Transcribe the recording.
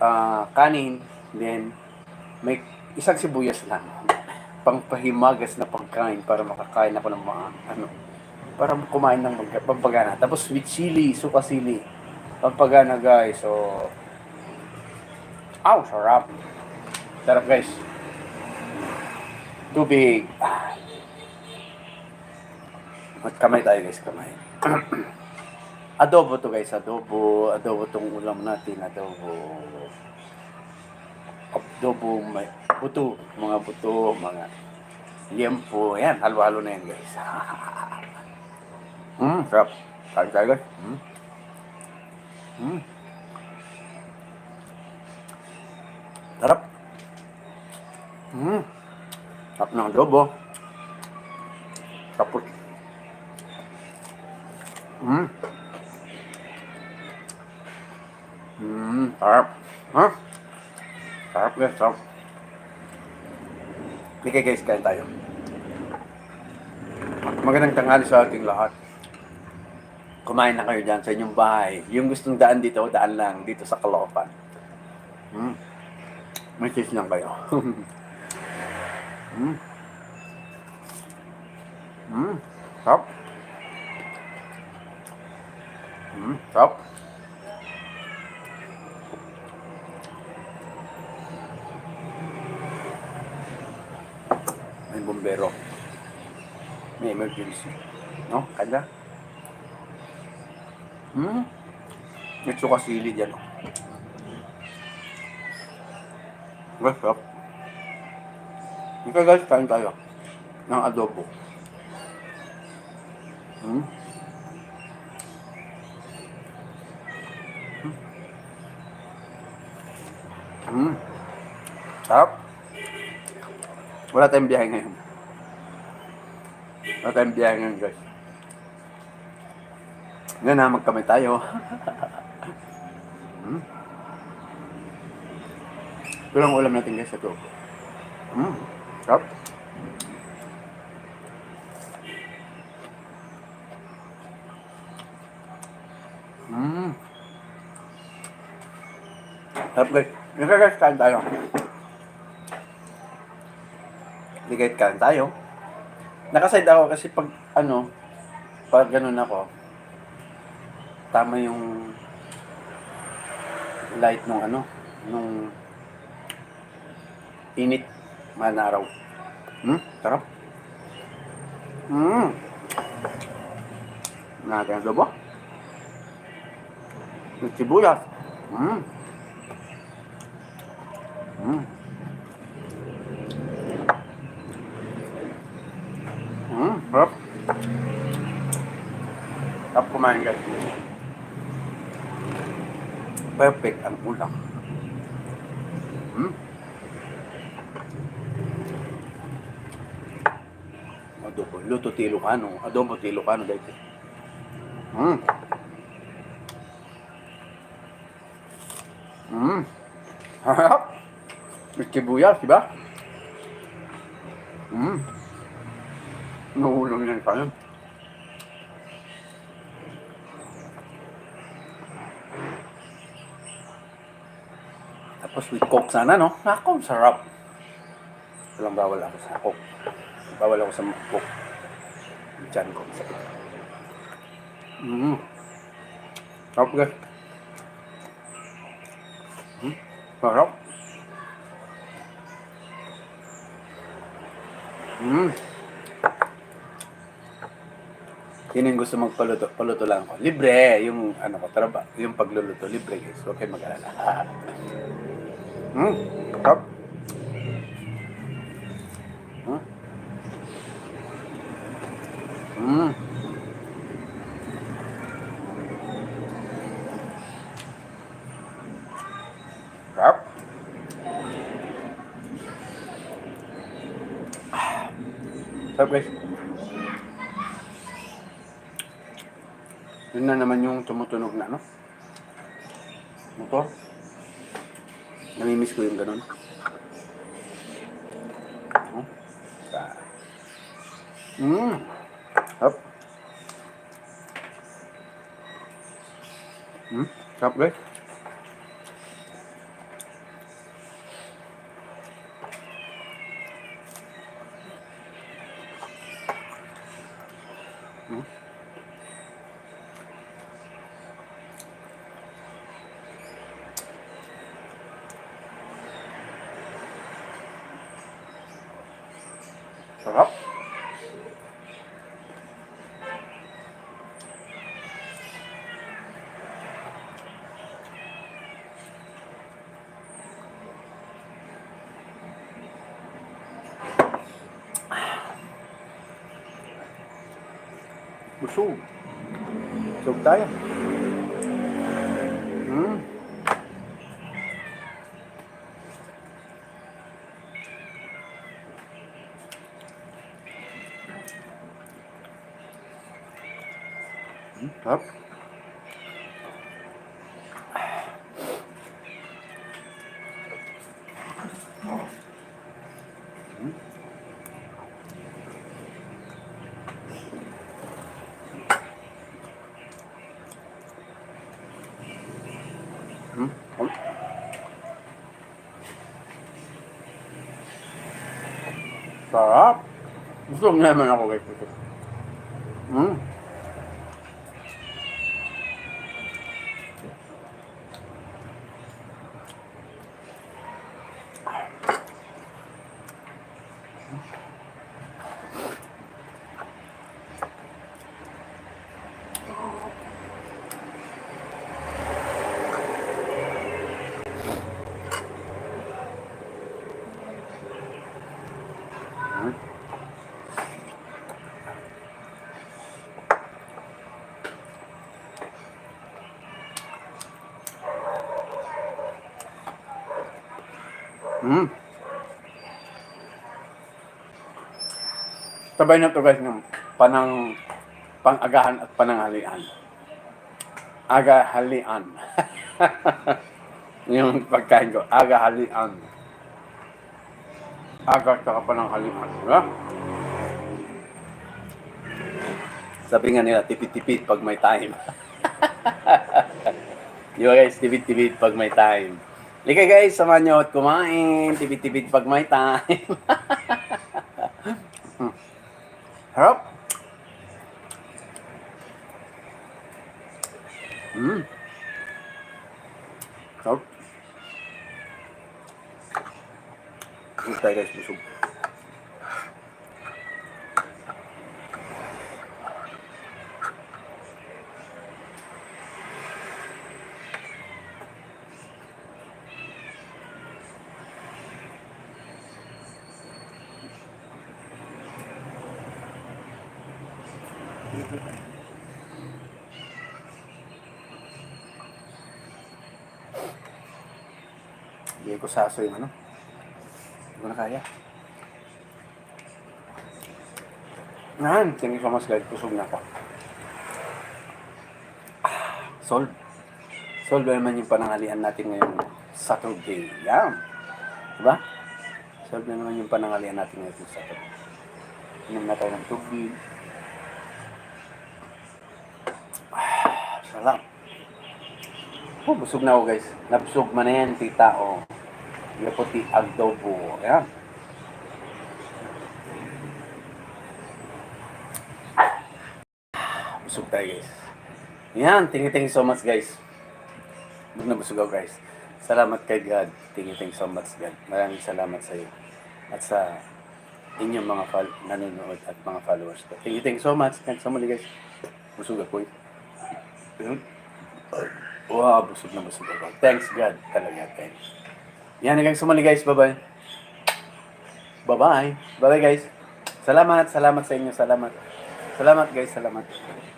ah, kanin, then may isang sibuyas lang. Pangpahimagas na pagkain para makakain ako ng mga ano, para kumain ng pampagana. Tapos with chili, suka sili. Pampagana guys. So, aw, sarap. Sarap guys. Tubig. Ah. At kamay tayo guys, kamay. adobo to guys, adobo. Adobo tong ulam natin, adobo. Adobo, may buto, mga buto, mga liempo. Yan, halo-halo na yan guys. Hmm, sarap. Kain tayo guys. Hmm. Hmm. Sarap. Hmm. Sarap ng adobo. Tapos. Hmm. Sarap. Ha? Sarap guys, sarap. Sige guys, kain tayo. Magandang tanghali sa ating lahat. Kumain na kayo dyan sa inyong bahay. Yung gustong daan dito, daan lang dito sa Caloocan. Hmm. May cheese lang kayo. hmm. Hmm. Sarap. Hmm. Sarap. May bombero. May emergency. No? Kaya? Hmm? May suka sili dyan. Guys, sarap. Ika guys, kain tayo. Ng adobo. Hmm? Hmm. Sarap. Wala tayong biyahe ngayon. Wala guys. Ngayon na, magkamay tayo. hmm? Ito lang ulam natin, guys, ito. Hmm. Sarap. Hmm. Sarap, guys. Guys, kain tayo. Kahit kain tayo. Nakaside ako kasi pag ano, pag ganun ako, tama yung light nung ano, nung init manaraw. Hmm? Sarap. Hmm. Ang adobo. With sibuyas. Hmm. Hmm. Hmm, sarap. Sarap kumain guys. Perfect ang ulam. Hmm. Adobo, luto tilokano. Adobo tilokano guys. Hmm. Hmm. Harap. May sibuyas, di ba? Hmm. Nahulog yan kayo. Tapos with coke sana, no? Ako, sarap. Walang bawal ako sa coke. Bawal ako sa coke. Diyan ko. Mm. Sarap guys. Hmm? Sarap. Mm. Yun yung gusto magpaluto, paluto lang ko. Libre, yung ano ko, traba, yung pagluluto, libre guys. Huwag kayong mag-alala. Hmm, top. Hmm. Hmm. Guys. Na naman yung tumutunog na, no? Motor. Namimiss ko yung ganun. Mmm. Sarap. Hmm. Sarap guys. Sarap. Busog. Busog tayo. Hmm. Hmm, Sarap. Hmm. Sarap. Busog naman ako guys. Hmm. Hmm. Sabay na to guys ng panang pangagahan at pananghalian. Aga-halian. yung pagkain ko, aga-halian. Aga at saka pananghalian. Diba? Sabi nga nila, tipid-tipid pag may time. Di ba guys, tipid-tipid pag may time. Lika guys, samahan nyo at kumain. Tipid-tipid pag may time. Harap. Hmm. Harap. Busog tayo guys, busog. Hindi ko saso yung ano. Hindi ko na kaya. Thank you so much guys. Busog na ako. Ah, Solve. Solve na naman yung panangalian natin ngayong Saturday. Yan. Diba? Solve na naman yung panangalian natin ngayong Saturday. Inom na tayo ng tubig. Ah, Sarap. Oh, busog na ako guys. Nabusog man na yan, tita. Oh. Yung puti adobo. Ayan. Busog tayo guys. Yan, thank you, thank you so much guys. Busog na busog ako guys. Salamat kay God. Thank you, thank you so much God. Maraming salamat sa iyo. At sa inyong mga nanonood at mga followers. Thank you, thank you so much. Thanks so much guys. Busog ako eh. Yun. Wow, busog na busog ako. Thanks God talaga. Thanks. Yan hanggang sumali guys. Bye-bye. Bye-bye. Bye-bye guys. Salamat, salamat sa inyo. Salamat. Salamat guys, salamat.